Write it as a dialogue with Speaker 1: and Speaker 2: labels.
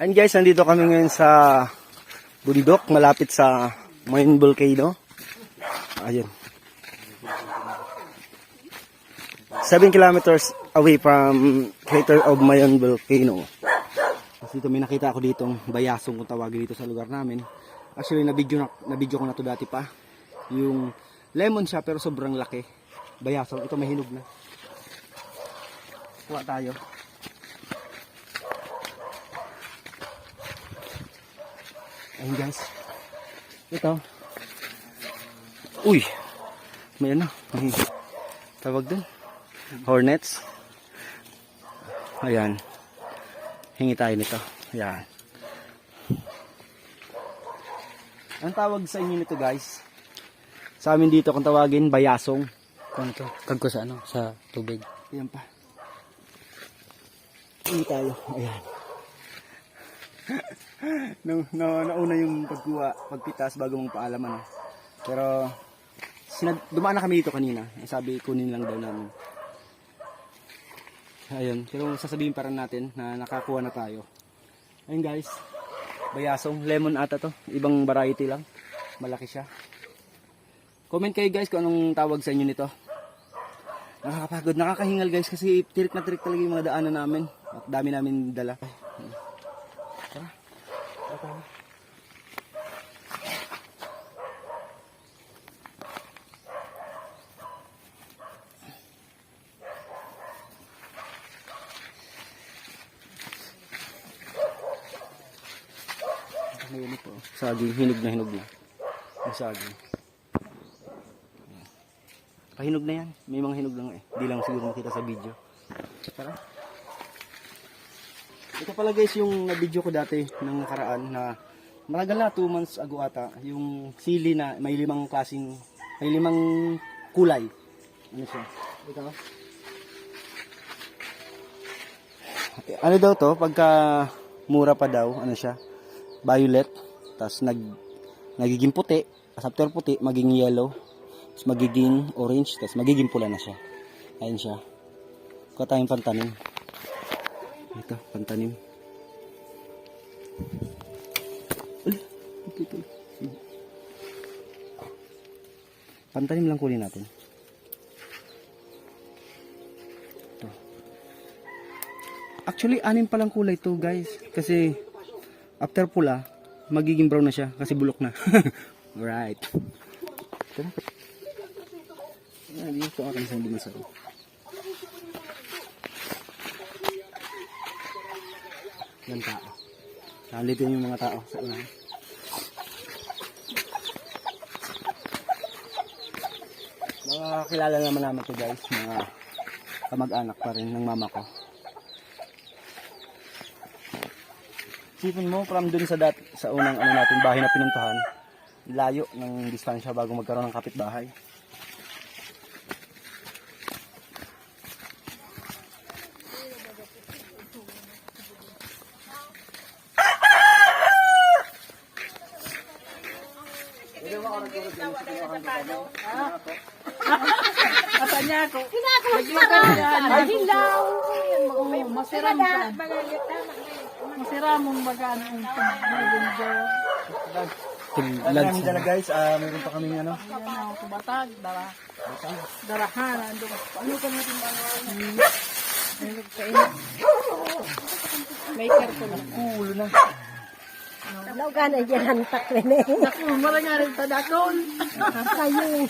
Speaker 1: And guys, nandito kami ngayon sa bundok, malapit sa Mayon Volcano. Ayun. 7 kilometers away from crater of Mayon Volcano. Tapos dito may nakita ako ditong bayasong kung tawagin dito sa lugar namin. Actually, na-video, na, na-video ko na to dati pa. Yung lemon siya pero sobrang laki. Bayasong. Ito may hinog na. Kuha tayo. Ayun guys. Ito. Uy. May ano. May tawag dun. Hornets. Ayan. Hingi tayo nito. Ayan. Ang tawag sa inyo nito guys. Sa amin dito kung tawagin, bayasong.
Speaker 2: Kung ito, kagko sa ano, sa tubig.
Speaker 1: Ayan pa. Hingi tayo. Ayan. No, no, nauna yung pagkuha, pagpitas bago mong paalam ano. Pero sinad, dumaan na kami dito kanina. Sabi kunin lang daw namin. Ayun, pero sasabihin pa rin natin na nakakuha na tayo. Ayun guys, bayasong lemon ata to. Ibang variety lang. Malaki siya. Comment kayo guys kung anong tawag sa inyo nito. Nakakapagod, nakakahingal guys kasi tirik na tirik talaga yung mga daanan namin. At dami namin dala. Po. Saging, hinog na hinog na. Ang saging. Pahinog na yan. May mga hinog lang eh. Di lang siguro makita sa video. Tara. Ito pala guys yung na-video ko dati ng nakaraan na matagal na 2 months ago ata. Yung sili na may limang klaseng, may limang kulay. Ano siya? Ito. Ano daw to? Pagka mura pa daw, ano siya? Violet. Tapos nag, nagiging puti. Tapos after puti, maging yellow. Tapos magiging orange, tapos magiging pula na siya. Ayun siya. Kuha tayong pantanim. Ito, pantanim. Pantanim lang kunin natin. Actually, anim palang kulay to guys. Kasi, after pula, magiging brown na siya kasi bulok na. Alright. Na. Ah, dito akin sa dimasal. Yan tao. Nandito yung mga tao sa unahan. Mga kilala naman naman to guys, mga kamag-anak pa rin ng mama ko. Sipin mo, from dun sa, dat, sa unang ano natin, bahay na pinuntahan, layo ng distansya bago magkaroon ng kapitbahay.
Speaker 3: Asa niya ako? Naglakad yan. Hilaw. Oo, masiram ka. Masiram mong baga ang.
Speaker 1: Alam namin dala guys, ah meron pa kaming ano,
Speaker 3: Yan ako, kubatag, dara. Darahan, ando. Ano ka natin ba? Ano kainit? May karton.
Speaker 1: ulo na.
Speaker 4: Daw ka na dyan hantak rin eh.
Speaker 3: Ako, mara nga rin tadakon.
Speaker 4: Kayo.